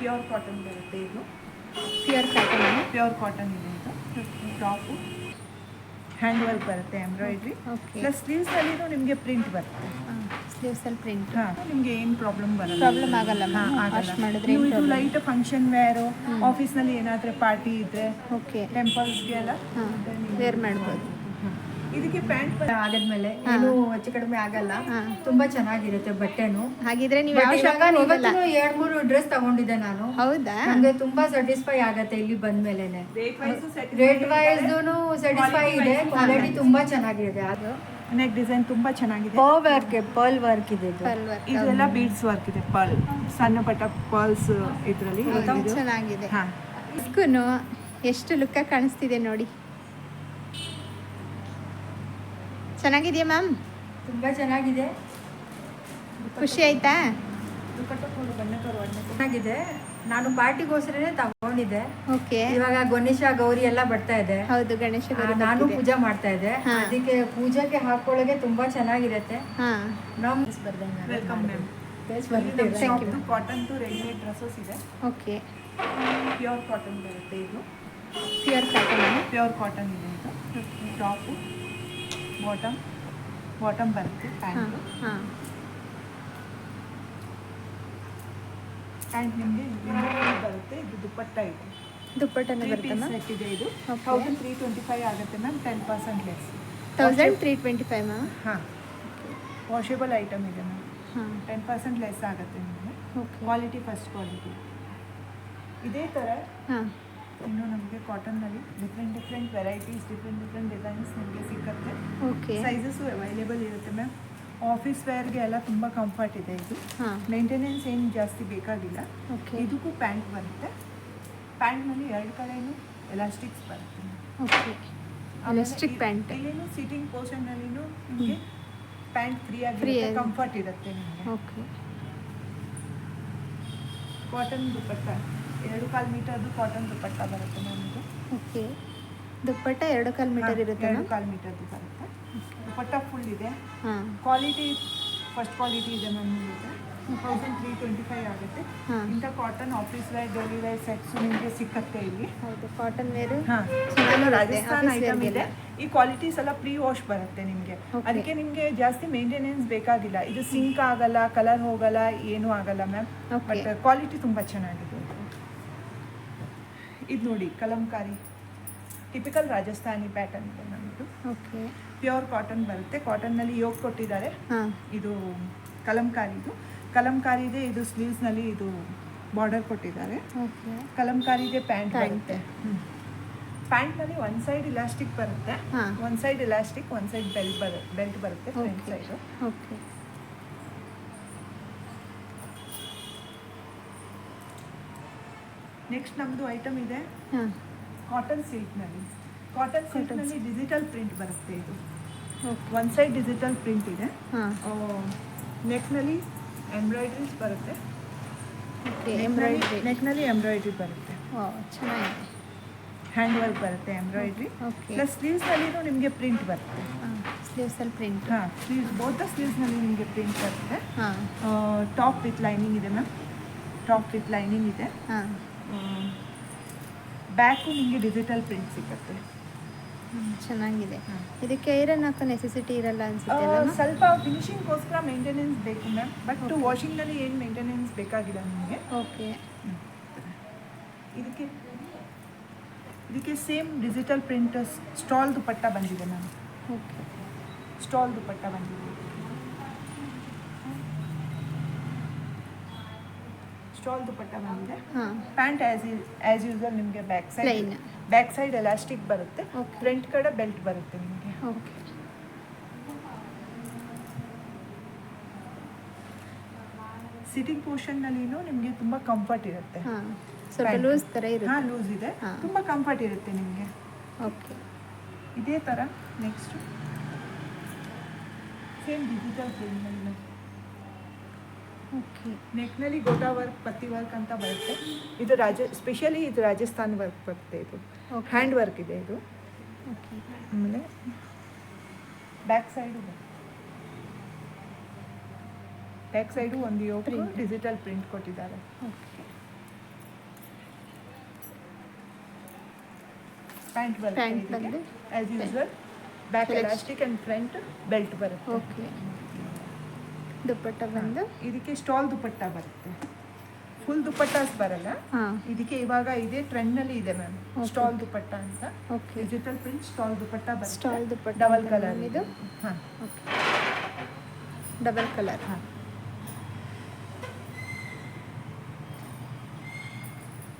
Pure cotton ಬರುತ್ತೆ ಇದು. Pure cotton pure cotton ಇದೆ ಇದು. ಟಾಪು ಹ್ಯಾಂಡ್ ವರ್ಕ್ ಬರುತ್ತೆ ಎಂಬ್ರಾಯ್ಡ್ರಿ ಪ್ಲಸ್ ಸ್ಲೀವ್ಸಲ್ಲಿ ನಿಮಗೆ ಪ್ರಿಂಟ್ ಬರುತ್ತೆ. ಸ್ಲೀವ್ಸಲ್ಲಿ ಪ್ರಿಂಟ್ ಹಾಂ ನಿಮಗೆ ಏನು ಪ್ರಾಬ್ಲಮ್ ಬರಲ್ಲ. ಆಗಲ್ಲ ಮಾಡಿದ್ರೆ ಇದು ಲೈಟ್ ಫಂಕ್ಷನ್ ವೇರು ಆಫೀಸ್ನಲ್ಲಿ ಏನಾದರೂ ಪಾರ್ಟಿ ಇದ್ರೆ ಓಕೆ ಟೆಂಪಲ್ಸ್ಗೆ ಎಲ್ಲ ಹಾಂ ವೇರ್ ಮಾಡ್ಬೋದು. ಇದಕ್ಕೆ ಪ್ಯಾಂಟ್ ಆಗದ್ಮೇಲೆ ಏನು ಹೆಚ್ಚು ಕಡಿಮೆ ಆಗಲ್ಲ. ತುಂಬಾ ಚೆನ್ನಾಗಿರುತ್ತೆ ಬಟ್ಟೆನು. ಹಾಗಿದ್ರೆ ನೀವು ಎರಡ್ ಮೂರು ಡ್ರೆಸ್ ತಗೊಂಡಿದ್ದೆ ನಾನು. ಹೌದಾ? ನಮ್ಗೆ ತುಂಬಾ ಸ್ಯಾಟಿಸ್ಫೈ ಆಗತ್ತೆ ಇಲ್ಲಿ ಬಂದ್ಮೇಲೆನೆ. ರೇಟ್ ವೈಸ್ ಸ್ಯಾಟಿಸ್ಫೈ ಇದೆ. ಕ್ವಾಲಿಟಿ ತುಂಬಾ ಚೆನ್ನಾಗಿದೆ ಅದು. ನೆಕ್ ಡಿಸೈನ್ ತುಂಬಾ ಚೆನ್ನಾಗಿದೆ. ಪರ್ ವರ್ಕ್ ಪರ್ಲ್ ವರ್ಕ್ ಇದೆ ಇದು. ಪರ್ಲ್ ಇದೆಲ್ಲ ಬೀಡ್ಸ್ ವರ್ಕ್ ಇದೆ ಪರ್ಲ್ ಸಣ್ಣ ಪಟ್ಟ ಪರ್ಲ್ಸ್ ಇದರಲ್ಲಿ ಚೆನ್ನಾಗಿದೆ. ಎಷ್ಟು ಲುಕ್ಕ ಕಾಣಿಸ್ತಿದೆ ನೋಡಿ. ಚೆನ್ನಾಗಿದೆಯಾ ಮ್ಯಾಮ್? ತುಂಬಾ ಚೆನ್ನಾಗಿದೆ. ಖುಷಿ ಆಯ್ತಾ? ಚೆನ್ನಾಗಿದೆ. ನಾನು ಪಾರ್ಟಿಗೋಸ್ಕರನೇ ತಗೊಂಡಿದ್ದೆ. ಓಕೆ. ಇವಾಗ ಗಣೇಶ ಗೌರಿ ಎಲ್ಲ ಬರ್ತಾ ಇದೆ. ಹೌದು ಗಣೇಶ ಗೌರಿ ನಾನು. ಪೂಜೆ ಮಾಡ್ತಾ ಇದ್ದೆ. ಅದಕ್ಕೆ ಪೂಜೆಗೆ ಹಾಕೊಳ್ಳೋಕೆ ತುಂಬಾ ಚೆನ್ನಾಗಿರುತ್ತೆ. ನಮ್ welcome ma'am. Cotton to readymade dresses ಇದೆ. ಓಕೆ. ಪ್ಯೂರ್ ಕಾಟನ್ ಬರುತ್ತೆ ಇದು. ಪ್ಯೂರ್ ಕಾಟನ್ ಪ್ಯೂರ್ ಕಾಟನ್ ಇದೆ ಇದು. ಟಾಪು ಬಾಟಮ್ ಬಾಟಮ್ ಬರುತ್ತೆ ಪ್ಯಾಂಟ್ ಹಾಂ. ಪ್ಯಾಂಟ್ ನಿಮಗೆ ಬರುತ್ತೆ ಇದು ದುಪ್ಪಟ್ಟ ಇದೆ. ದುಪ್ಪಟ್ಟನೇ ಬರುತ್ತೆ ಮ್ಯಾಮ್ ಇದೆ ಇದು. ತೌಸಂಡ್ ತ್ರೀ ಟ್ವೆಂಟಿ ಫೈವ್ ಆಗುತ್ತೆ ma'am ten percent less thousand three twenty five ma'am ಹಾಂ. ವಾಷೇಬಲ್ ಐಟಮ್ ಇದೆ ಮ್ಯಾಮ್ ಹಾಂ. ಟೆನ್ ಪರ್ಸೆಂಟ್ ಲೆಸ್ ಆಗುತ್ತೆ ನಿಮಗೆ. ಓಕೆ ಕ್ವಾಲಿಟಿ ಫಸ್ಟ್ ಕ್ವಾಲಿಟಿ ಇದೇ ಥರ ಹಾಂ. ಇನ್ನು ನಮಗೆ ಕಾಟನ್ನಲ್ಲಿ different different varieties different different designs ನಿಮಗೆ ಸಿಕ್ಕತ್ತೆ. ಓಕೆ ಸೈಜಸ್ಸು ಅವೈಲೇಬಲ್ ಇರುತ್ತೆ ಮ್ಯಾಮ್ ಆಫೀಸ್ ವೇರ್ಗೆ ಎಲ್ಲ ತುಂಬ ಕಂಫರ್ಟ್ ಇದೆ ಇದು. ಮೇಂಟೆನೆನ್ಸ್ ಏನು ಜಾಸ್ತಿ ಬೇಕಾಗಿಲ್ಲ. ಓಕೆ ಇದಕ್ಕೂ ಪ್ಯಾಂಟ್ ಬರುತ್ತೆ. ಪ್ಯಾಂಟ್ನಲ್ಲಿ ಎರಡು ಕಡೆಯೂ ಎಲಾಸ್ಟಿಕ್ಸ್ ಬರುತ್ತೆ ಓಕೆ ಎಲಾಸ್ಟಿಕ್ ಪ್ಯಾಂಟ್ ಇಲ್ಲಿನೂ ಸಿಟಿಂಗ್ ಪೋರ್ಷನ್ನಲ್ಲಿನೂ ನಿಮಗೆ ಪ್ಯಾಂಟ್ ಫ್ರೀ ಆಗಿ. ಕಂಫರ್ಟ್ ಇರುತ್ತೆ ನಿಮಗೆ. ಓಕೆ ಕಾಟನ್ ದುಪ್ಪಟ್ಟ ಎರಡು ಕಾಲು ಮೀಟರ್ದು ಕಾಟನ್ ದುಪ್ಪಟ್ಟ ಬರುತ್ತೆ ಮ್ಯಾಮ್ ಇದು. ಓಕೆ. ದುಪ್ಪಟ್ಟ ಎರಡು ಕಾಲ್ ಮೀಟರ್ ಇರುತ್ತೆ ಎರಡು ಕಾಲ್ ಮೀಟರ್ ಮೀಟರ್ದು ಬರುತ್ತೆ. ದುಪ್ಪಟ್ಟ ಫುಲ್ ಇದೆ. ಹಾಂ. ಕ್ವಾಲಿಟಿ ಫಸ್ಟ್ ಕ್ವಾಲಿಟಿ ಇದೆ ಮ್ಯಾಮ್ ನಿಮಗೆ ತೌಸಂಡ್ ತ್ರೀ ಟ್ವೆಂಟಿ ಫೈವ್ ಆಗುತ್ತೆ. ಇಂಥ cotton office wear daily wear sets ನಿಮಗೆ ಸಿಕ್ಕತ್ತೆ ಇಲ್ಲಿ. ಹೌದು ಕಾಟನ್ ವೇರು ರಾಜಸ್ಥಾನ್ ಐಟಮ್ ಇದೆ. ಈ ಕ್ವಾಲಿಟೀಸ್ ಎಲ್ಲ ಪ್ರೀ ವಾಶ್ ಬರುತ್ತೆ ನಿಮಗೆ. ಅದಕ್ಕೆ ನಿಮಗೆ ಜಾಸ್ತಿ ಮೇಂಟೆನೆನ್ಸ್ ಬೇಕಾಗಿಲ್ಲ. ಇದು ಸಿಂಕ್ ಆಗಲ್ಲ ಕಲರ್ ಹೋಗಲ್ಲ ಏನೂ ಆಗಲ್ಲ ಮ್ಯಾಮ್. ಬಟ್ ಕ್ವಾಲಿಟಿ ತುಂಬ ಚೆನ್ನಾಗಿದೆ. ಇದು ನೋಡಿ ಕಲಂಕಾರಿ ಟಿಪಿಕಲ್ ರಾಜಸ್ಥಾನಿ ಪ್ಯಾಟರ್ನ್ ಇದೆ ನಮ್ಮದು ಓಕೆ ಪ್ಯೂರ್ ಕಾಟನ್ ಬರುತ್ತೆ. ಕಾಟನ್ನಲ್ಲಿ ಯೋಗ ಕೊಟ್ಟಿದ್ದಾರೆ. ಹಾಂ. ಇದು ಕಲಂಕಾರಿದು ಕಲಂಕಾರಿದೆ ಇದು ಸ್ಲೀವ್ಸ್ನಲ್ಲಿ ಇದು ಬಾರ್ಡರ್ ಕೊಟ್ಟಿದ್ದಾರೆ. ಓಕೆ ಕಲಂಕಾರಿದೆ ಪ್ಯಾಂಟ್ ಬರುತ್ತೆ. ಪ್ಯಾಂಟ್ನಲ್ಲಿ ಒನ್ ಸೈಡ್ ಇಲಾಸ್ಟಿಕ್ ಬರುತ್ತೆ. One side elastic one side belt ಬರುತ್ತೆ ಬೆಲ್ಟ್ ಬರುತ್ತೆ ಫ್ರಂಟ್. ಸೈಡು ಓಕೆ ನೆಕ್ಸ್ಟ್ ನಮ್ಮದು ಐಟಮ್ ಇದೆ. ಕಾಟನ್ ಸಿಲ್ಕ್ನಲ್ಲಿ ಕಾಟನ್ ಸಿಲ್ಕ್ನಲ್ಲಿ ಡಿಜಿಟಲ್ ಪ್ರಿಂಟ್ ಬರುತ್ತೆ ಇದು. Okay one side digital print ಇದೆ. ನೆಕ್ನಲ್ಲಿ ಎಂಬ್ರಾಯ್ಡ್ರೀಸ್ ಬರುತ್ತೆ. ಎಂಬ್ರಾಯ್ಡ್ರಿ ನೆಕ್ನಲ್ಲಿ ಎಂಬ್ರಾಯ್ಡ್ರಿ ಬರುತ್ತೆ. ಚೆನ್ನಾಗಿದೆ. ಹ್ಯಾಂಡ್ ವರ್ಕ್ ಬರುತ್ತೆ ಎಂಬ್ರಾಯ್ಡ್ರಿ ಓಕೆ ಪ್ಲಸ್ ಸ್ಲೀವ್ಸ್ನಲ್ಲಿನೂ ನಿಮಗೆ ಪ್ರಿಂಟ್ ಬರುತ್ತೆ. ಸ್ಲೀವ್ಸಲ್ಲಿ ಪ್ರಿಂಟ್ ಹಾಂ ಸ್ಲೀವ್ಸ್ ಬೋತ ಸ್ಲೀವ್ಸ್ನಲ್ಲಿ ನಿಮಗೆ ಪ್ರಿಂಟ್ ಬರುತ್ತೆ. ಟಾಪ್ ವಿತ್ ಲೈನಿಂಗ್ ಇದೆ ಮ್ಯಾಮ್ ಟಾಪ್ ವಿತ್ ಲೈನಿಂಗ್ ಇದೆ. ಹಾಂ. ಬ್ಯಾಕು ನಿಮಗೆ ಡಿಜಿಟಲ್ ಪ್ರಿಂಟ್ ಸಿಗುತ್ತೆ. ಚೆನ್ನಾಗಿದೆ. ಇದಕ್ಕೆ ಐರನ್ ಹಾಕೋ ನೆಸೆಸಿಟಿ ಇರಲ್ಲ ಅನ್ಸುತ್ತೆ ಸ್ವಲ್ಪ ಫಿನಿಶಿಂಗ್ಗೋಸ್ಕರ ಮೇಂಟೆನೆನ್ಸ್ ಬೇಕು ಮ್ಯಾಮ್ ಬಟ್ ವಾಷಿಂಗ್ನಲ್ಲಿ ಏನು ಮೇಂಟೆನೆನ್ಸ್ ಬೇಕಾಗಿಲ್ಲ ನಿಮಗೆ? ಓಕೆ ಇದಕ್ಕೆ ಇದಕ್ಕೆ same digital print stole dupatta ಬಂದಿದೆ ಮ್ಯಾಮ್ ಓಕೆ ಸ್ಟಾಲ್ ದುಪಟ್ಟ ಬಂದಿದೆ. ಸ್ಟಾಲ್ ದುಪ್ಪಟ್ಟ ಬಂದಿದೆ ಪ್ಯಾಂಟ್ ಆಸ್ ಆಸ್ ಯೂಸಲ್ ನಿಮಗೆ back side back side elastic ಬರುತ್ತೆ. ಫ್ರಂಟ್ ಕಡೆ ಬೆಲ್ಟ್ ಬರುತ್ತೆ ನಿಮಗೆ. ಓಕೆ ಸಿಟಿಂಗ್ ಪೋರ್ಷನ್ನಲ್ಲಿನೂ ನಿಮಗೆ ತುಂಬಾ ಕಂಫರ್ಟ್ ಇರುತ್ತೆ. ಸ್ವಲ್ಪ ಲೂಸ್ ತರ ಇರುತ್ತೆ. ಹಾ ಲೂಸ್ ಇದೆ. ತುಂಬಾ ಕಂಫರ್ಟ್ ಇರುತ್ತೆ ನಿಮಗೆ. ಓಕೆ ಇದೇ ತರ ನೆಕ್ಸ್ಟ್ ಸೇಮ್ ಡಿಜಿಟಲ್ ಪ್ರಿಂಟ್ನಲ್ಲಿ ಓಕೆ ನೆಕ್ನಲ್ಲಿ ಗೋಟಾ ವರ್ಕ್ ಪತ್ತಿ ವರ್ಕ್ ಅಂತ ಬರುತ್ತೆ. ಇದು ರಾಜ ಸ್ಪೆಷಲಿ ಇದು ರಾಜಸ್ಥಾನ್ ವರ್ಕ್ ಬರುತ್ತೆ ಇದು. ಹ್ಯಾಂಡ್ ವರ್ಕ್ ಇದೆ ಇದು. ಆಮೇಲೆ ಬ್ಯಾಕ್ ಸೈಡು ಬ್ಯಾಕ್ ಸೈಡು ಒಂದು ಯೋಗ ಡಿಜಿಟಲ್ ಪ್ರಿಂಟ್ ಕೊಟ್ಟಿದ್ದಾರೆ. ಪ್ಯಾಂಟ್ ಬರುತ್ತೆ as usual back elastic and front belt ಬರುತ್ತೆ. ಓಕೆ ದುಪ್ಪಟ್ಟ ಬಂದು? ಇದಕ್ಕೆ ಸ್ಟಾಲ್ ದುಪ್ಪಟ್ಟ ಬರುತ್ತೆ. ಫುಲ್ ದುಪಟ್ಟಾಸ್ ಬರಲ್ಲ. ಇದಕ್ಕೆ ಇವಾಗ ಇದೇ ಟ್ರೆಂಡ್ನಲ್ಲಿ ಇದೆ ಮ್ಯಾಮ್ ಸ್ಟಾಲ್ ದುಪ್ಪಟ್ಟ ಅಂತ. ಡಿಜಿಟಲ್ ಪ್ರಿಂಟ್ ಸ್ಟಾಲ್ ದುಪ್ಪಟ್ಟ ಬರುತ್ತೆ. ಸ್ಟಾಲ್ ದುಪ್ಪಟ್ಟ ಡಬಲ್ ಕಲರ್ ಇದು? ಡಬಲ್ ಕಲರ್ ಹಾಂ.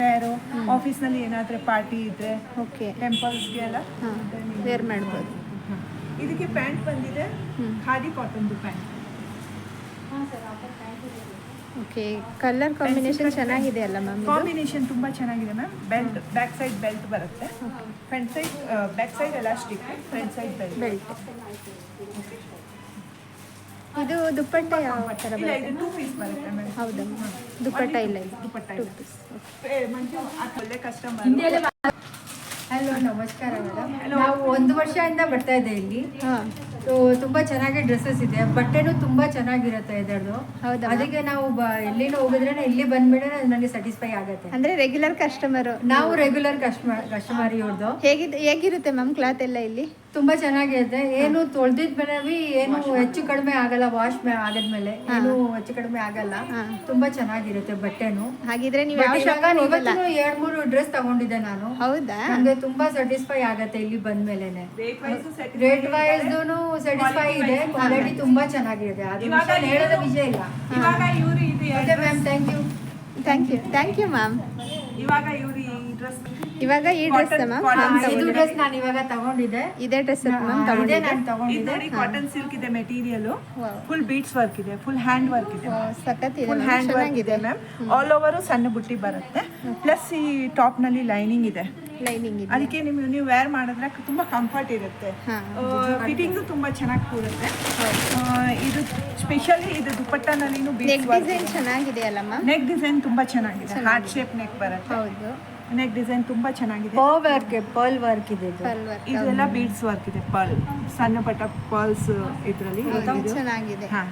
ಯಾರು ಆಫೀಸ್ನಲ್ಲಿ ಏನಾದರೂ ಪಾರ್ಟಿ ಇದ್ರೆ? ಓಕೆ ಟೆಂಪಲ್ಸ್ಗೆ ಎಲ್ಲ? ಹಾಂ. ವೇರ್ ಮಾಡ್ಬೋದು. ಇದಕ್ಕೆ ಪ್ಯಾಂಟ್ ಬಂದಿದೆ. ಖಾದಿ ಕಾಟನ್ದು ಪ್ಯಾಂಟ್ ಓಕೆ ಕಲರ್ ಕಾಂಬಿನೇಷನ್ ಚೆನ್ನಾಗಿದೆ ಅಲ್ಲ ಮ್ಯಾಮ್ ಕಾಂಬಿನೇಷನ್ ತುಂಬ ಚೆನ್ನಾಗಿದೆ ma'am belt back side belt ಬರುತ್ತೆ. Front side back side elastic front side belt belt ಇದು ದುಪ್ಪಟ್ಟ ಯಾವ ಥರ ಇಲ್ಲ ಬರುತ್ತೆ ಇದು ಟೂ ಪೀಸ್ ಬರುತ್ತೆ ಮ್ಯಾಮ್ ಹೌದಾ? ದುಪ್ಪಟ್ಟ ಇಲ್ಲ ಇದು. ದುಪ್ಪಟ್ಟ ಟೂ ಇಲ್ಲ. ಪೀಸ್ ಏ, ಮಂಜು ಆ ಒಳ್ಳೆ ಕಸ್ಟಮರ್ ಹಲೋ ನಮಸ್ಕಾರ ಮೇಡಮ್ ನಾವು ಒಂದು ವರ್ಷದಿಂದ ಬರ್ತಾ ಇದೆ ಇಲ್ಲಿ. ಹಾಂ. ಸೊ ತುಂಬಾ ಚೆನ್ನಾಗಿ ಡ್ರೆಸ್ಸಸ್ ಇದೆ. ಬಟ್ಟೆನೂ ತುಂಬಾ ಚೆನ್ನಾಗಿರುತ್ತೆ ಇದರದು ಹೌದಾ? ಅದಕ್ಕೆ ನಾವು ಬ- ಎಲ್ಲಿನೂ ಹೋಗಿದ್ರೆ ಇಲ್ಲಿ ಬಂದ್ಬಿಟ್ರೆ ನನಗೆ ಸ್ಯಾಟಿಸ್ಫೈ ಆಗುತ್ತೆ. ಅಂದ್ರೆ ರೆಗ್ಯುಲರ್ ಕಸ್ಟಮರ್ ನಾವು ರೆಗ್ಯುಲರ್ ಕಸ್ಟಮರ್ ಕಸ್ಟಮರ್ ಇವ್ರದ್ದು. ಹೇಗಿದೆ ಹೇಗಿರುತ್ತೆ ಮ್ಯಾಮ್ ಕ್ಲಾತ್ ಎಲ್ಲ ಇಲ್ಲಿ? ತುಂಬಾ ಚೆನ್ನಾಗಿದೆ. ಏನು ತೊಳೆದಿದ್ಮೇಲೆ ಏನು ಹೆಚ್ಚು ಕಡಿಮೆ ಆಗಲ್ಲ ವಾಶ್ ಆಗದ್ಮೇಲೆ ಏನು ಹೆಚ್ಚು ಕಡಿಮೆ ಆಗಲ್ಲ. ತುಂಬಾ ಚೆನ್ನಾಗಿರುತ್ತೆ ಬಟ್ಟೆನು. ಹಾಗಿದ್ರೆ ನೀವು ಇವತ್ತು ಎರಡ್ ಮೂರು ಡ್ರೆಸ್ ತಗೊಂಡಿದ್ದೆ ನಾನು. ಹೌದಾ? ನಮ್ಗೆ ತುಂಬಾ ಸ್ಯಾಟಿಸ್ಫೈ ಆಗತ್ತೆ ಇಲ್ಲಿ ಬಂದ್ಮೇಲೆನೆ rate wise rate wise satisfy ಇದೆ. ಕ್ವಾಲಿಟಿ ತುಂಬಾ ಚೆನ್ನಾಗಿದೆ. ಅದು ಹೇಳೋದ ವಿಷಯ ಇಲ್ಲ. ಇವಾಗ ಇವರು ಇದು ma'am thank you thank you thank you ma'am ಇವಾಗ ಇವರು ಡ್ರೆಸ್ ಇವಾಗ ಈ ಡ್ರೆಸ್ ಇದು. ಡ್ರೆಸ್ ನಾನು ಇವಾಗ ತಗೊಂಡಿದ್ದೆ. ಇದೇ ಡ್ರೆಸ್ ಮ್ಯಾಮ್ ಇದೇ ತಗೊಂಡಿದ್ದೆ. ನಾನು ಇದು ತಗೊಂಡಿದ್ದೆ ನೋಡಿ ಕಾಟನ್ ಸಿಲ್ಕ್ ಇದೆ ಮೆಟೀರಿಯಲ್ ಫುಲ್ ಬೀಟ್ಸ್ ವರ್ಕ್ ಇದೆ ಫುಲ್ ಹ್ಯಾಂಡ್ ವರ್ಕ್ ಇದೆ. ಸಖತ್ ಇದೆ ಫುಲ್ ಹ್ಯಾಂಡ್ ವರ್ಕ್ ಇದೆ ಮ್ಯಾಮ್ ಆಲ್ ಓವರ್ ಸಣ್ಣ ಬುಟ್ಟಿ ಬರುತ್ತೆ. ಪ್ಲಸ್ ಈ ಟಾಪ್ನಲ್ಲಿ ಲೈನಿಂಗ್ ಇದೆ. ಲೈನಿಂಗ್ ಇದೆ. ಅದಕ್ಕೆ ನಿಮ್ಗೆ ನೀವು ವೇರ್ ಮಾಡಿದ್ರೆ ತುಂಬಾ ಕಂಫರ್ಟ್ ಇರುತ್ತೆ. ಫಿಟ್ಟಿಂಗ್ ತುಂಬಾ ಚೆನ್ನಾಗಿ ಕೂರುತ್ತೆ. ಇದು ಸ್ಪೆಷಲಿ ಇದು ದುಪಟ್ಟನಲ್ಲಿನೂ ನೆಕ್ ಡಿಸೈನ್ ಚೆನ್ನಾಗಿದೆ ಅಲ್ಲ ಮ್ಯಾಮ್ ನೆಕ್ ಡಿಸೈನ್ ತುಂಬಾ ಚೆನ್ನಾಗಿದೆ. ಹಾರ್ಟ್ ಶೇಪ್ ನೆಕ್ ಬರುತ್ತೆ. ಹೌದು. ನೆಕ್ ಡಿಸೈನ್ ತುಂಬಾ ಚೆನ್ನಾಗಿದೆ. ಪರ್ಲ್ ವರ್ಕ್ ಪರ್ಲ್ ವರ್ಕ್ ಇದೆ ಇದು. ಪಲ್ ವರ್ಕ್ ಇದೆಲ್ಲ ಬೀಡ್ಸ್ ವರ್ಕ್ ಇದೆ ಪರ್ಲ್ ಸಣ್ಣ ಪಟ್ಟ ಪರ್ಲ್ಸ್ ಇದರಲ್ಲಿ ಚೆನ್ನಾಗಿದೆ. ಹಾ.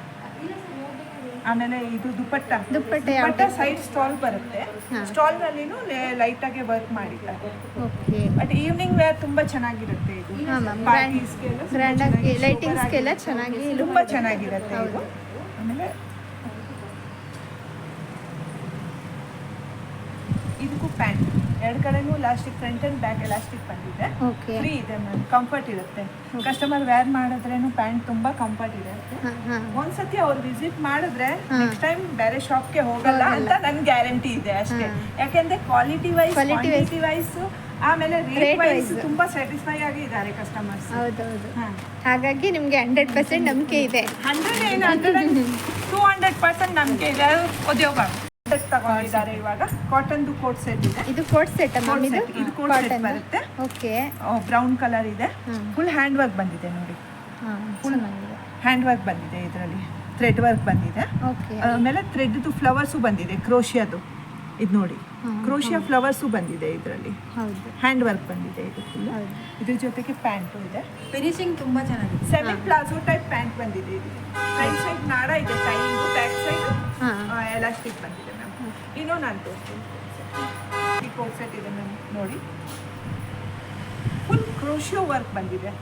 ಆಮೇಲೆ ಇದು ದುಪಟ್ಟ. ದುಪ್ಪಟ್ಟ ಯಾವ ದುಪಟ್ಟ ಸೈಡ್ ಸ್ಟಾಲ್ ಬರುತ್ತೆ. ಸ್ಟಾಲ್ ನಲ್ಲಿನೂ ಲೈಟ್ ಆಗಿ ವರ್ಕ್ ಮಾಡಿದ್ದಾರೆ. ಓಕೆ ಬಟ್ ಈವ್ನಿಂಗ್ ವೇರ್ ತುಂಬಾ ಚೆನ್ನಾಗಿರುತ್ತೆ ಇದು. ಹಾಂ ಮ್ಯಾಮ್ ಪಾರ್ಟೀಸ್ಗೆಲ್ಲ ತುಂಬಾ ಗ್ರ್ಯಾಂಡಾಗಿ ಚೆನ್ನಾಗಿ ಲೈಟಿಂಗ್ಸ್ಗೆಲ್ಲ ಚೆನ್ನಾಗಿ ತುಂಬಾ ಚೆನ್ನಾಗಿರುತ್ತೆ ಇದು. ಆಮೇಲೆ ಇದಕ್ಕೂ ಪ್ಯಾಂಟ್ ಎರಡು ಕಡೆನೂ elastic front and back elastic ಬಂದಿದೆ. ಓಕೆ ಫ್ರೀ ಇದೆ ಮ್ಯಾಮ್ ಕಂಫರ್ಟ್ ಇರುತ್ತೆ. ಕಸ್ಟಮರ್ ವೇರ್ ಮಾಡಿದ್ರೇನು ಪ್ಯಾಂಟ್ ತುಂಬಾ ಕಂಫರ್ಟ್ ಇದೆ. ಒಂದ್ಸತಿ ಅವ್ರು ವಿಸಿಟ್ ಮಾಡಿದ್ರೆ ನೆಕ್ಸ್ಟ್ ಟೈಮ್ ಬೇರೆ ಶಾಪ್ಗೆ ಹೋಗಲ್ಲ ಅಂತ ನನ್ ಗ್ಯಾರಂಟಿ ಇದೆ ಅಷ್ಟೇ. ಯಾಕೆಂದ್ರೆ ಕ್ವಾಲಿಟಿ ವೈಸ್. ಕ್ವಾಲಿಟಿ ವೈಸ್ ಆಮೇಲೆ ರೇಟ್ ವೈಸ್ ತುಂಬಾ ಸ್ಯಾಟಿಸ್ಫೈ ಆಗಿ ಇದ್ದಾರೆ ಕಸ್ಟಮರ್ಸ್ ಹೌದು ಹಾಗಾಗಿ ನಿಮಗೆ ಹಂಡ್ರೆಡ್ ಪರ್ಸೆಂಟ್ ನಂಬಿಕೆ ಇದೆ. ಹಂಡ್ರೆಡ್ ಏನು ಹಂಡ್ರೆಡ್ ಟೂ ಹಂಡ್ರೆಡ್ ಪರ್ಸೆಂಟ್ ನಂಬಿಕೆ ಇದೆ. ಉದ್ಯೋಗ. ತಗೊಂಡಿದ್ದಾರೆ ಇವಾಗ. ಕಾಟನ್ದು ಕೋಟ್ ಸೆಟ್ ಇದೆ. ಇದು ಕೋಟ್ ಸೆಟ್ ಮ್ಯಾಮ್ ಇದು ಕೋಟ್ ಸೆಟ್ ಬರುತ್ತೆ. ಓಕೆ ಬ್ರೌನ್ ಕಲರ್ ಇದೆ. ಫುಲ್ ಹ್ಯಾಂಡ್ ವರ್ಕ್ ಬಂದಿದೆ ನೋಡಿ. ಫುಲ್ ಹ್ಯಾಂಡ್ ವರ್ಕ್ ಬಂದಿದೆ ಇದರಲ್ಲಿ. ಥ್ರೆಡ್ ವರ್ಕ್ ಬಂದಿದೆ. ಓಕೆ ಆಮೇಲೆ ಥ್ರೆಡ್ದು ಫ್ಲವರ್ಸು ಬಂದಿದೆ ಕ್ರೋಶಿಯಾದು ಇದು ನೋಡಿ. ಕ್ರೋಶಿಯಾ ಫ್ಲವರ್ಸು ಬಂದಿದೆ ಇದರಲ್ಲಿ. ಹೌದು. ಹ್ಯಾಂಡ್ ವರ್ಕ್ ಬಂದಿದೆ ಇದು ಫುಲ್ ಇದ್ರ ಜೊತೆಗೆ ಪ್ಯಾಂಟು ಇದೆ. ಫಿನಿಶಿಂಗ್ ತುಂಬಾ ಚೆನ್ನಾಗಿದೆ. ಸೆಮಿ ಪ್ಲಾಜೋ ಟೈಪ್ ಪ್ಯಾಂಟ್ ಬಂದಿದೆ ಇದು. ಫ್ರಂಟ್ ಸೈಡ್ ನಾಡ ಇದೆ ಟೈಮಿಂಗು ಬ್ಯಾಕ್ ಸೈಡ್ ಹಾಂ. ಎಲಾಸ್ಟಿಕ್ ಬಂದಿದೆ. ಇನ್ನೂ ನಾನು ತೋರಿಸ್ತೀನಿ. ಈ ಸೆಟ್ ಮ್ಯಾಮ್ ನೋಡಿ. ಫುಲ್ ಕ್ರೋಶಿಯೋ ವರ್ಕ್ ಬಂದಿದೆ.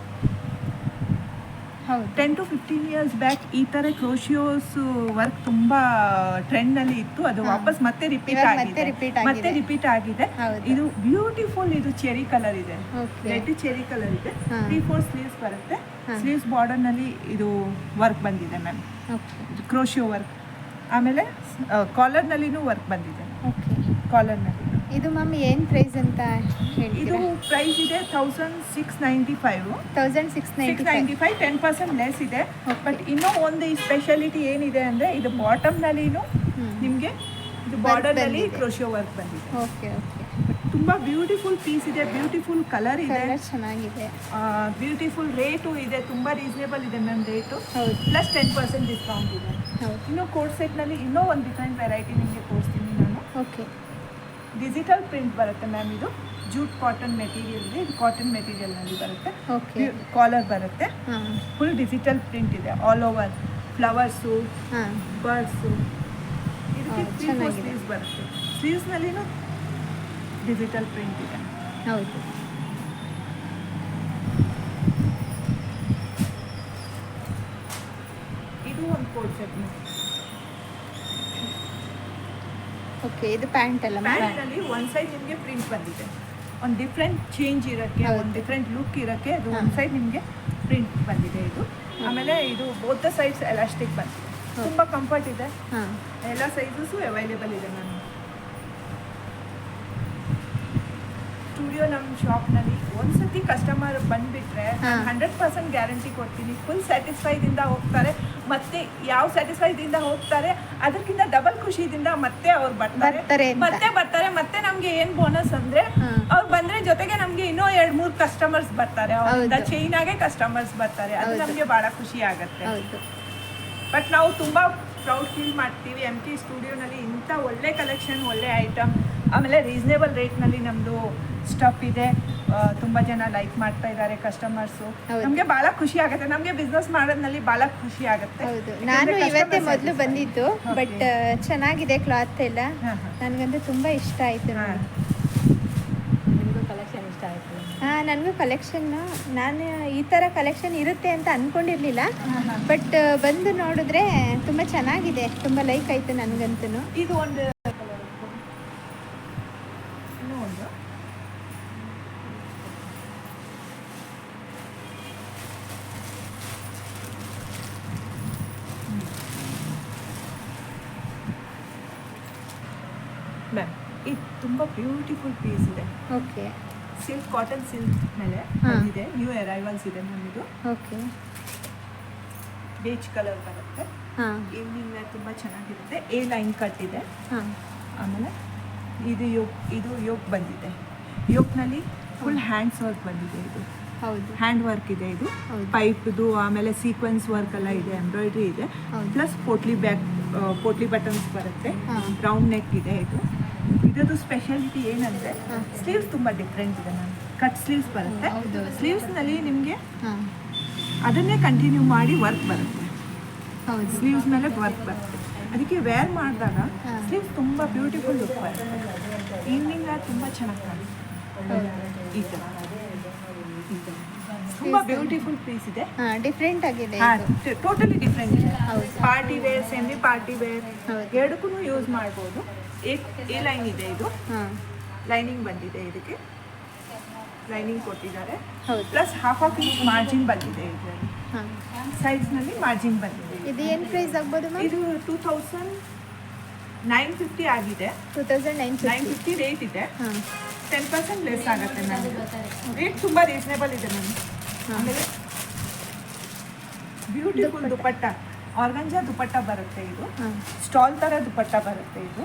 ಹೌದು. Ten to fifteen years back ಈ ಥರ ಕ್ರೋಶಿಯೋಸ್ ವರ್ಕ್ ತುಂಬಾ ಟ್ರೆಂಡ್ನಲ್ಲಿ ಇತ್ತು. ಅದು ವಾಪಸ್ ಮತ್ತೆ ರಿಪೀಟ್ ಆಗಿದೆ. ಮತ್ತೆ ರಿಪೀಟ್ ಆಗಿದೆ. ಇದು ಬ್ಯೂಟಿಫುಲ್ ಇದು ಚೆರಿ ಕಲರ್ ಇದೆ. ರೆಡ್ ಚೆರಿ ಕಲರ್ ಇದೆ. ತ್ರೀ ಫೋರ್ ಸ್ಲೀವ್ಸ್ ಬರುತ್ತೆ. ಸ್ಲೀವ್ಸ್ ಬಾರ್ಡರ್ನಲ್ಲಿ ಇದು ವರ್ಕ್ ಬಂದಿದೆ ಮ್ಯಾಮ್ ಕ್ರೋಶಿಯೋ ವರ್ಕ್ ಆಮೇಲೆ ಕಾಲರ್ನಲ್ಲಿನೂ ವರ್ಕ್ ಬಂದಿದೆ. ಓಕೆ ಕಾಲರ್ನಲ್ಲಿ ಇದು ಮ್ಯಾಮ್ ಏನು ಪ್ರೈಸ್ ಅಂತ ಇದು ಪ್ರೈಸ್ ಇದೆ thousand six ninety five thousand six ninety five ten percent less ಇದೆ. ಬಟ್ ಇನ್ನೂ ಒಂದು ಸ್ಪೆಷಾಲಿಟಿ ಏನಿದೆ ಅಂದರೆ ಇದು ಬಾಟಮ್ನಲ್ಲಿನೂ. ನಿಮಗೆ ಇದು ಬಾರ್ಡರ್ನಲ್ಲಿ. ಕ್ರೋಶಿಯೋ ವರ್ಕ್ ಬಂದಿದೆ. ಓಕೆ ಓಕೆ ತುಂಬಾ ಬ್ಯೂಟಿಫುಲ್ ಪೀಸ್ ಇದೆ ಬ್ಯೂಟಿಫುಲ್ ಕಲರ್ ಇದೆ. ಚೆನ್ನಾಗಿದೆ. ಬ್ಯೂಟಿಫುಲ್ ರೇಟು ಇದೆ ತುಂಬ ರೀಸನೇಬಲ್ ಇದೆ ma'am rate plus ten percent discount ಇದೆ. ಇನ್ನು ಕೋಟ್ ಸೆಟ್ನಲ್ಲಿ ಇನ್ನೂ ಒಂದು ಡಿಫ್ರೆಂಟ್ ವೆರೈಟಿ ನಿಮಗೆ ತೋರಿಸ್ತೀನಿ ನಾನು. ಓಕೆ ಡಿಜಿಟಲ್ ಪ್ರಿಂಟ್ ಬರುತ್ತೆ ಮ್ಯಾಮ್ ಇದು. ಜೂಟ್ ಕಾಟನ್ ಮೆಟೀರಿಯಲ್ ಇದೆ. ಕಾಟನ್ ಮೆಟೀರಿಯಲ್ನಲ್ಲಿ ಬರುತ್ತೆ. ಓಕೆ ಕಾಲರ್ ಬರುತ್ತೆ. ಫುಲ್ ಡಿಜಿಟಲ್ ಪ್ರಿಂಟ್ ಇದೆ. ಆಲ್ ಓವರ್ ಫ್ಲವರ್ಸು ಬರ್ಡ್ಸು ಇದಕ್ಕೆ ಬರುತ್ತೆ. ಸ್ಲೀವ್ಸ್ನಲ್ಲಿನೂ ಡಿಜಿಟಲ್ ಪ್ರಿಂಟ್ ಇದೆ ಹೌದು. ಇದು ಒಂದು ಕೋಡ್ ಸೆಟ್ ಓಕೆ ಇದು ಪ್ಯಾಂಟ್ ಅಲ್ಲ ಪ್ಯಾಂಟಲ್ಲಿ ಒನ್ ಸೈಡ್ ನಿಮಗೆ ಪ್ರಿಂಟ್ ಬಂದಿದೆ. ಒಂದು ಡಿಫ್ರೆಂಟ್ ಚೇಂಜ್ ಇರೋಕ್ಕೆ ಒಂದು ಡಿಫ್ರೆಂಟ್ ಲುಕ್ ಇರೋಕ್ಕೆ ಅದು ಒಂದು ಸೈಡ್ ನಿಮಗೆ ಪ್ರಿಂಟ್ ಬಂದಿದೆ ಇದು. ಆಮೇಲೆ ಇದು ಬೋತ್ ಸೈಡ್ಸ್ ಎಲಾಸ್ಟಿಕ್ ಬಂದಿದೆ. ತುಂಬ ಕಂಫರ್ಟ್ ಇದೆ. ಎಲ್ಲ ಸೈಜಸ್ಸು ಅವೈಲೇಬಲ್ ಇದೆ ಮ್ಯಾಮ್ ಸ್ಟುಡಿಯೋ ನಮ್ಮ ಶಾಪ್ನಲ್ಲಿ ಒಂದ್ಸತಿ ಕಸ್ಟಮರ್ ಬಂದ್ಬಿಟ್ರೆ. ಹಂಡ್ರೆಡ್ ಪರ್ಸೆಂಟ್ ಗ್ಯಾರಂಟಿ ಕೊಡ್ತೀನಿ. ಫುಲ್ ಸ್ಯಾಟಿಸ್ಫೈದಿಂದ ಹೋಗ್ತಾರೆ. ಮತ್ತೆ ಯಾವ ಸ್ಯಾಟಿಸ್ಫೈದಿಂದ ಹೋಗ್ತಾರೆ? ಅದಕ್ಕಿಂತ ಡಬಲ್ ಖುಷಿಯಿಂದ ಮತ್ತೆ ಅವ್ರು ಬರ್ತಾರೆ. ಮತ್ತೆ ಬರ್ತಾರೆ. ಮತ್ತೆ ನಮ್ಗೆ ಏನ್ ಬೋನಸ್ ಅಂದ್ರೆ. ಅವ್ರು ಬಂದ್ರೆ ಜೊತೆಗೆ ನಮ್ಗೆ ಇನ್ನೂ ಎರಡ್ ಮೂರ್ ಕಸ್ಟಮರ್ಸ್ ಬರ್ತಾರೆ. ಅವರಿಂದ. ಚೈನ್ ಆಗೇ ಕಸ್ಟಮರ್ಸ್ ಬರ್ತಾರೆ. ಅದು. ನಮ್ಗೆ ಬಹಳ ಖುಷಿ ಆಗತ್ತೆ. ಬಟ್ ನಾವು ತುಂಬಾ ಪ್ರೌಡ್ ಫೀಲ್ ಮಾಡ್ತೀವಿ. ಎಂ ಟಿ ಸ್ಟುಡಿಯೋನಲ್ಲಿ ಇಂಥ ಒಳ್ಳೆ ಕಲೆಕ್ಷನ್ ಒಳ್ಳೆ ಐಟಮ್ ಆಮೇಲೆ ರೀಸನೇಬಲ್ ರೇಟ್ನಲ್ಲಿ ನಮ್ಮದು ಸ್ಟಫ್ ಇದೆ. ತುಂಬಾ ಜನ ಲೈಕ್ ಮಾಡ್ತಾ ಇದ್ದಾರೆ ಕಸ್ಟಮರ್ಸ್. ನಮ್ಗೆ ಬಹಳ ಭಾಳ ಖುಷಿ ಆಗುತ್ತೆ. ನಮ್ಗೆ ಬಿಸ್ನೆಸ್ ಮಾಡೋದ್ನಲ್ಲಿ ಬಹಳ ಖುಷಿ ಆಗುತ್ತೆ. ಹೌದು. ನಾನು ಇವತ್ತೇ ಮೊದಲು. ಬಂದಿದ್ದು ಬಟ್ ಚೆನ್ನಾಗಿದೆ ಕ್ಲಾತ್ ಎಲ್ಲ. ನನ್ಗಂತೂ ತುಂಬಾ ಇಷ್ಟ ಆಯ್ತು ಕಲೆಕ್ಷನ್ ಇಷ್ಟ ಆಯ್ತು? ಹಾ ನನಗೂ ಕಲೆಕ್ಷನ್ ನಾನು ಈ ಥರ ಕಲೆಕ್ಷನ್ ಇರುತ್ತೆ ಅಂತ ಹಾ. ಬಟ್ ಬಂದು ನೋಡಿದ್ರೆ ತುಂಬ ಚೆನ್ನಾಗಿದೆ. ತುಂಬ ಲೈಕ್ ಆಯಿತು ನನಗಂತೂ. ಇದು ಒಂದು ಇನ್ನೂ ಒಂದು ಮ್ಯಾಮ್ ಇದು ತುಂಬ ಬ್ಯೂಟಿಫುಲ್ ಪೀಸ್ ಇದೆ. ಓಕೆ ಸಿಲ್ಕ್ ಕಾಟನ್ ಸಿಲ್ಕ್ ಮೇಲೆ ಇದೆ ನ್ಯೂ ಅರೈವಲ್ಸ್ ಇದೆ ನಮ್ಮದು. ಓಕೆ ಬೇಜ್ ಕಲರ್ ಬರುತ್ತೆ. ಹಾಂ. ಈವ್ನಿಂಗ್ ವೇರ್ ತುಂಬ ಚೆನ್ನಾಗಿರುತ್ತೆ. ಎ ಲೈನ್ ಕಟ್ ಇದೆ. ಹಾಂ. ಆಮೇಲೆ ಇದು ಯೋಕ್ ಇದು ಯೋಕ್ ಬಂದಿದೆ. ಯೋಕ್ನಲ್ಲಿ ಫುಲ್ ಹ್ಯಾಂಡ್ಸ್ ವರ್ಕ್ ಬಂದಿದೆ ಇದು. ಹೌದು. ಹ್ಯಾಂಡ್ ವರ್ಕ್ ಇದೆ ಇದು. ಪೈಪ್ ಪೈಪ್ದು ಆಮೇಲೆ ಸೀಕ್ವೆನ್ಸ್ ವರ್ಕ್ ಎಲ್ಲ ಇದೆ ಎಂಬ್ರಾಯ್ಡ್ರಿ ಇದೆ. Plus potli back potli buttons ಬರುತ್ತೆ. ಬ್ರೌನ್ ರೌಂಡ್ ನೆಕ್ ಇದೆ ಇದು. ಇದರದ್ದು ಸ್ಪೆಷಾಲಿಟಿ ಏನಂದ್ರೆ ಸ್ಲೀವ್ಸ್ ತುಂಬಾ ಡಿಫ್ರೆಂಟ್ ಇದೆ ಮ್ಯಾಮ್ ಕಟ್ ಸ್ಲೀವ್ಸ್ ಬರುತ್ತೆ. ಸ್ಲೀವ್ಸ್ ಸ್ಲೀವ್ಸ್ನಲ್ಲಿ ನಿಮಗೆ ಅದನ್ನೇ ಕಂಟಿನ್ಯೂ ಮಾಡಿ ವರ್ಕ್ ಬರುತ್ತೆ. ಹೌದು. ಸ್ಲೀವ್ಸ್ ಮೇಲೆ ವರ್ಕ್ ಬರುತ್ತೆ. ಅದಕ್ಕೆ ವೇರ್ ಮಾಡಿದಾಗ. ಸ್ಲೀವ್ಸ್ ತುಂಬ ಬ್ಯೂಟಿಫುಲ್ ಲುಕ್ ಬರುತ್ತೆ. ಈವ್ನಿಂಗ್ ತುಂಬ ಚೆನ್ನಾಗಿ ಕಾಣುತ್ತೆ. ಈ ಥರ ತುಂಬ ಬ್ಯೂಟಿಫುಲ್ ಪೀಸ್ ಇದೆ. ಡಿಫ್ರೆಂಟ್ ಆಗಿದೆ ಟೋಟಲಿ ಡಿಫ್ರೆಂಟ್ ಇದೆ. Party wear semi party wear. ಎರಡಕ್ಕೂ ಯೂಸ್ ಮಾಡ್ಬೋದು. ಎ ಲೈನ್ ಇದೆ ಇದು. ಲೈನಿಂಗ್ ಬಂದಿದೆ ಇದಕ್ಕೆ. ಲೈನಿಂಗ್ ಕೊಟ್ಟಿದ್ದಾರೆ. ಹೌದು. Plus half of inch margin ಬಂದಿದೆ ಇದರಲ್ಲಿ. ಹಾಂ. ಸೈಜ್ನಲ್ಲಿ ಮಾರ್ಜಿನ್ ಬಂದಿದೆ. ಇದು ಏನು ಪ್ರೈಸ್ ಆಗ್ಬೋದು ಇದು ಟೂ ತೌಸಂಡ್ ನೈನ್ ಫಿಫ್ಟಿ ಆಗಿದೆ. Two thousand nine nine fifty rate ಇದೆ. ಟೆನ್ ಪರ್ಸೆಂಟ್ ಲೆಸ್ ಆಗುತ್ತೆ ಮ್ಯಾಮ್ ರೇಟ್ ತುಂಬ ರೀಸನೇಬಲ್ ಇದೆ ಮ್ಯಾಮ್. ಆಮೇಲೆ ಬ್ಯೂಟಿಫುಲ್ ದುಪಟ್ಟ ಆರ್ಗಂಜಾ ದುಪಟ್ಟ ಬರುತ್ತೆ ಇದು. ಸ್ಟಾಲ್ ಥರ ದುಪಟ್ಟ ಬರುತ್ತೆ ಇದು.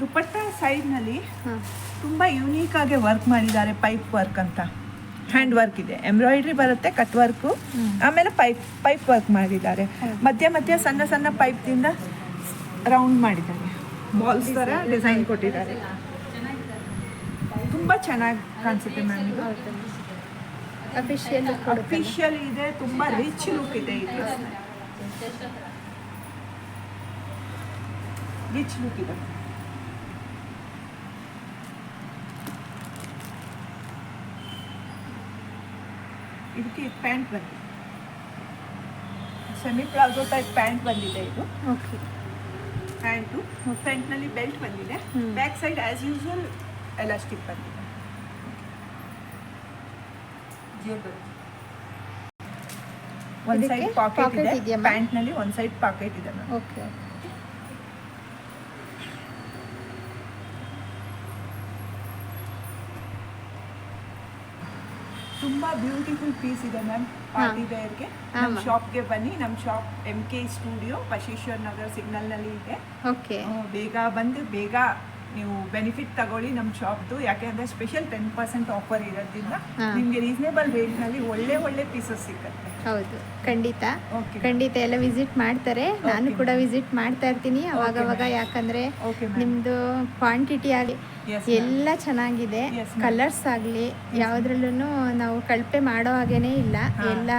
ದುಪಟ್ಟ ಸೈಡ್ನಲ್ಲಿ ತುಂಬ ಯುನೀಕ್ ಆಗಿ ವರ್ಕ್ ಮಾಡಿದ್ದಾರೆ ಪೈಪ್ ವರ್ಕ್ ಅಂತ. ಹ್ಯಾಂಡ್ ವರ್ಕ್ ಇದೆ. ಎಂಬ್ರಾಯ್ಡ್ರಿ ಬರುತ್ತೆ ಕಟ್ ವರ್ಕು ಆಮೇಲೆ ಪೈಪ್ ಪೈಪ್ ವರ್ಕ್ ಮಾಡಿದ್ದಾರೆ. ಮಧ್ಯ ಮಧ್ಯ ಸಣ್ಣ ಸಣ್ಣ ಪೈಪ್ದಿಂದ ರೌಂಡ್ ಮಾಡಿದ್ದಾರೆ. ಬಾಲ್ಸ್ ಥರ ಡಿಸೈನ್ ಕೊಟ್ಟಿದ್ದಾರೆ. ತುಂಬ ಚೆನ್ನಾಗಿ ಕಾಣಿಸುತ್ತೆ ಮ್ಯಾಮ್ ಇದು. ಅಫಿಷಿಯಲ್ ಅಫಿಷಿಯಲ್ ಇದೆ ತುಂಬ ರಿಚ್ ಲುಕ್ ಇದೆ ಇದು. ರಿಚ್ ಲುಕ್ ಇದೆ ಇದಕ್ಕೆ ಪ್ಯಾಂಟ್ ಬಂದಿದೆ ಸೆಮಿ ಪ್ಲಾಜೋ ಟೈಪ್ ಪ್ಯಾಂಟ್ ಬಂದಿದೆ ಇದು ಓಕೆ ಪ್ಯಾಂಟು ಫ್ರಂಟ್ನಲ್ಲಿ ಬೆಲ್ಟ್ ಬಂದಿದೆ ಹ್ಮ್. Back side as usual elastic ಬಂದಿದೆ ಒಂದು ಇದಕ್ಕೆ ಸೈಡ್ ಪಾಕೆಟ್ pocket ಇದೆ ಇದೆಯಾ ma'am? ಪ್ಯಾಂಟ್ನಲ್ಲಿ ಒಂದು ಸೈಡ್ ಪಾಕೆಟ್ ಇದೆ ಮ್ಯಾಮ್ ಓಕೆ ತುಂಬಾ ಬ್ಯೂಟಿಫುಲ್ ಪೀಸ್ ಇದೆ ಮ್ಯಾಮ್ ಪಾರ್ಟಿ ವೇರ್ಗೆ ನಮ್ಮ. ಶಾಪ್ಗೆ ಬನ್ನಿ. ನಮ್ಮ shop M K studio Basaveshwar Nagar ಸಿಗ್ನಲ್ನಲ್ಲಿ ಇದೆ. ಓಕೆ. ಬೇಗ ಬಂದು ಬೇಗ ನೀವು ಬೆನಿಫಿಟ್ ತಗೊಳ್ಳಿ ನಮ್ಮ ಶಾಪ್ದು ಯಾಕೆಂದ್ರೆ ಸ್ಪೆಷಲ್ ಟೆನ್ ಪರ್ಸೆಂಟ್ ಆಫರ್ ಇರೋದ್ರಿಂದ ನಿಮ್ಗೆ ರೀಸನೇಬಲ್ ರೇಟ್ನಲ್ಲಿ ಒಳ್ಳೆ ಒಳ್ಳೆ ಪೀಸಸ್ ಸಿಗುತ್ತೆ. ಹೌದು ಖಂಡಿತ. ಖಂಡಿತ ಎಲ್ಲ ವಿಸಿಟ್ ಮಾಡ್ತಾರೆ. ನಾನು ಕೂಡ. ವಿಸಿಟ್ ಮಾಡ್ತಾ ಇರ್ತೀನಿ. ಅವಾಗ Okay, ಅವಾಗ ಯಾಕಂದ್ರೆ ನಿಮ್ದು ನಿಮ್ಮದು ಕ್ವಾಂಟಿಟಿ ಆಗಲಿ ಎಲ್ಲ ಚೆನ್ನಾಗಿದೆ. ಕಲರ್ಸ್ ಆಗಲಿ ಯಾವುದ್ರಲ್ಲೂ ನಾವು ಕಳಪೆ ಮಾಡೋ ಹಾಗೇನೇ ಇಲ್ಲ. ಎಲ್ಲ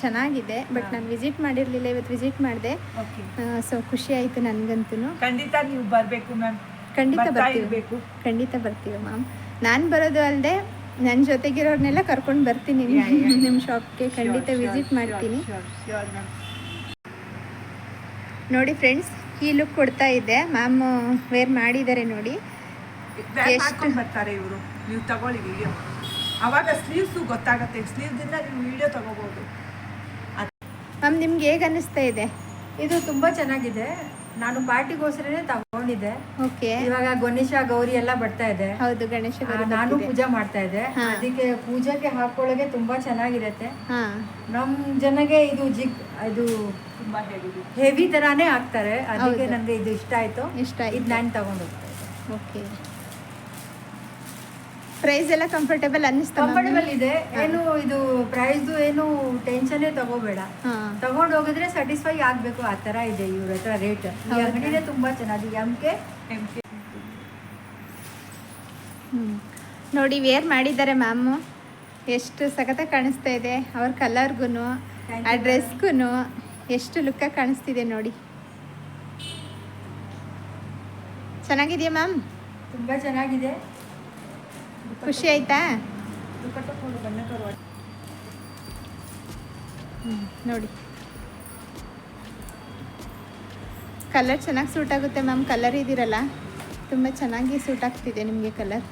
ಚೆನ್ನಾಗಿದೆ. ಬಟ್ ನಾನು ವಿಸಿಟ್ ಮಾಡಿರಲಿಲ್ಲ ಇವತ್ತು ವಿಸಿಟ್ ಮಾಡಿದೆ. ಸೊ ಖುಷಿ ಆಯಿತು ನನಗಂತೂ ಖಂಡಿತ ನೀವು ಬರಬೇಕು ಮ್ಯಾಮ್ ಖಂಡಿತ ಬರ್ತಾ ಬರ್ತೀವಿ. ಖಂಡಿತ ಬರ್ತೀವಿ ಮ್ಯಾಮ್ ನಾನು ಬರೋದು ಅಲ್ಲದೆ ನನ್ನ ಜೊತೆಗಿರೋರ್ನೆಲ್ಲ ಕರ್ಕೊಂಡು ಬರ್ತೀನಿ. ನಿಮ್ಮ ಶಾಪ್ಗೆ ಖಂಡಿತ ವಿಸಿಟ್ ಮಾಡ್ತೀನಿ. ನೋಡಿ ಫ್ರೆಂಡ್ಸ್ ಈ ಲುಕ್ ಕೊಡ್ತಾ ಇದ್ದೆ ಮ್ಯಾಮ್ ವೇರ್ ಮಾಡಿದ್ದಾರೆ ನೋಡಿ. ಎಷ್ಟು? ಬರ್ತಾರೆ ಇವರು. ನೀವು ತಗೊಳ್ಳಿ ವಿಡಿಯೋ ಅವಾಗ ಸ್ಲೀವ್ಸು ಗೊತ್ತಾಗುತ್ತೆ. ಸ್ಲೀವ್ದಿಂದ ನೀವು ವಿಡಿಯೋ ತಗೋಬೋದು ಮ್ಯಾಮ್ ನಿಮ್ಗೆ ಹೇಗೆ ಅನ್ನಿಸ್ತಾ ಇದೆ? ಇದು ತುಂಬಾ ಚೆನ್ನಾಗಿದೆ. ನಾನು ಪಾರ್ಟಿಗೋಸ್ಕರನೇ ತಗೊಂಡಿದ್ದೆ. ಓಕೆ. ಇವಾಗ ಗಣೇಶ ಗೌರಿ ಎಲ್ಲ ಬರ್ತಾ ಇದೆ. ಹೌದು ಗಣೇಶ ಗೌರಿ ನಾನು ಬರ್ತಿದೆ. ಪೂಜೆ ಮಾಡ್ತಾ ಇದ್ದೆ. ಹಾ. ಅದಕ್ಕೆ ಪೂಜೆಗೆ ಹಾಕೊಳ್ಳೋಕೆ ತುಂಬಾ ಚೆನ್ನಾಗಿರತ್ತೆ. ಹಾ. ನಮ್ ಜನಗೆ ಇದು ಜಿಗ್ ಇದು ತುಂಬ ಹೆವಿ ತರಾನೇ ಹಾಕ್ತಾರೆ ಅದಕ್ಕೆ ನಂಗೆ ನನಗೆ ಇದು ಇಷ್ಟ ಆಯ್ತು. ಇಷ್ಟ ಆಯ್ತು. ಇದು ನಾನು ತಗೊಂಡು ಹೋಗ್ತಾ ಇದ್ದೆ. ಓಕೆ. ಪ್ರೈಸ್ ಎಲ್ಲ ಕಂಫರ್ಟೇಬಲ್ ಅನ್ನಿಸ್ತಾ ಕಂಫರ್ಟಬಲ್ ಇದೆ. ಏನು ಇದು ಪ್ರೈಸ್ದು ಏನು ಟೆನ್ಷನ್ ತಗೋಬೇಡ. ತಗೊಂಡು ಹೋಗಿದ್ರೆ ಸ್ಯಾಟಿಸ್ಫೈ ಆಗ್ಬೇಕು. ಆ ತರ ಇದೆ ಇವ್ರ ಹತ್ರ ರೇಟ್ ಈ? ಅಂಗಡಿನೇ ತುಂಬಾ ಚೆನ್ನಾಗಿ ಎಂ ಕೆ. ನೋಡಿ ವೇರ್ ಮಾಡಿದ್ದಾರೆ ಮ್ಯಾಮ್ ಎಷ್ಟು ಸಖತ ಕಾಣಿಸ್ತಾ ಇದೆ. ಅವ್ರ ಕಲರ್ಗೂ ಆ ಡ್ರೆಸ್ಗು ಡ್ರೆಸ್ಗೂ ಎಷ್ಟು ಲುಕ್ಕಾಗಿ ಕಾಣಿಸ್ತಿದೆ ನೋಡಿ. ಚೆನ್ನಾಗಿದೆಯಾ ಮ್ಯಾಮ್ ತುಂಬಾ ಚೆನ್ನಾಗಿದೆ. ಖುಷಿ ಆಯ್ತಾ? ನೋಡಿ. ಕಲರ್ ಚೆನ್ನಾಗಿ ಸೂಟ್ ಆಗುತ್ತೆ ಮ್ಯಾಮ್ ಕಲರ್ ಇದ್ದೀರಲ್ಲ? ತುಂಬ ಚೆನ್ನಾಗಿ ಸೂಟ್ ಆಗ್ತಿದೆ ನಿಮಗೆ ಕಲರ್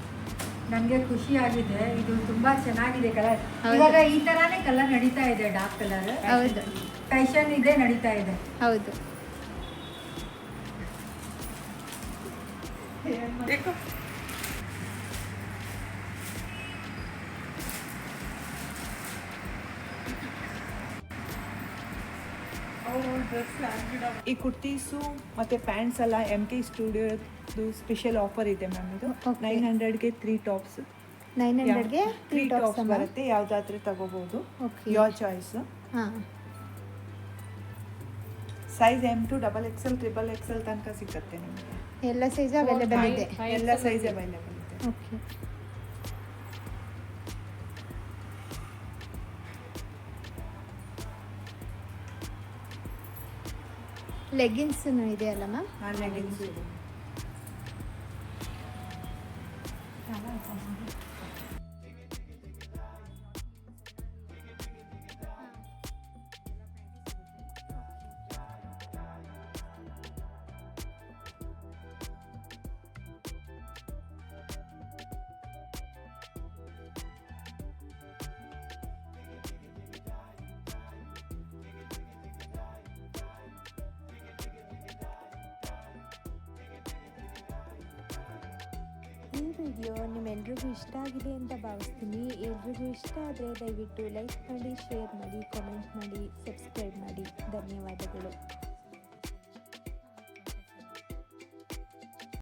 ನನಗೆ ಖುಷಿ ಆಗಿದೆ. ಇದು ತುಂಬಾ ಚೆನ್ನಾಗಿದೆ ಕಲರ್. ಇವಾಗ ಈ ತರಾನೇ ಕಲರ್ ನಡೀತಾ ಇದೆ ಡಾರ್ಕ್ ಕಲರ್ ಹೌದು. ಫ್ಯಾಷನ್ ಇದೆ ನಡೀತಾ ಇದೆ. ಹೌದು. ಈ ಕುರ್ತೀಸು ಮತ್ತು ಪ್ಯಾಂಟ್ಸ್ ಎಲ್ಲ ಎಂ ಕೆ ಸ್ಟುಡಿಯೋದು ಸ್ಪೆಷಲ್ ಆಫರ್ ಇದೆ ಮ್ಯಾಮ್ ಇದು. ನೈನ್ ಹಂಡ್ರೆಡ್ಗೆ ತ್ರೀ ಟಾಪ್ಸ್ ನೈನ್ ಹಂಡ್ರೆಡ್ಗೆ ತ್ರೀ ಟಾಪ್ಸ್ ಬರುತ್ತೆ. ಯಾವುದಾದ್ರೂ ತಗೋಬೋದು. Your choice size M to double XL triple XL ತನಕ ಸಿಗುತ್ತೆ ನಿಮಗೆ. ಎಲ್ಲ ಸೈಜ್ ಅವೈಲೇಬಲ್ ಇದೆ. ಎಲ್ಲ ಸೈಜ್ ಅವೈಲೇಬಲ್ ಇದೆ. ಓಕೆ ಲೆಗಿನ್ಸ್ನು ಇದೆ ಅಲ್ಲ ಮ್ಯಾಮ್ ಆ leggings. ಇದೆ ಈ ವಿಡಿಯೋ ನಿಮ್ಮೆಲ್ರಿಗೂ ಇಷ್ಟ ಆಗಿದೆ ಅಂತ ಭಾವಿಸ್ತೀನಿ. ಎಲ್ರಿಗೂ ಇಷ್ಟ ಆದರೆ ದಯವಿಟ್ಟು ಲೈಕ್ ಮಾಡಿ ಶೇರ್ ಮಾಡಿ ಕಾಮೆಂಟ್ ಮಾಡಿ ಸಬ್ಸ್ಕ್ರೈಬ್ ಮಾಡಿ. ಧನ್ಯವಾದಗಳು.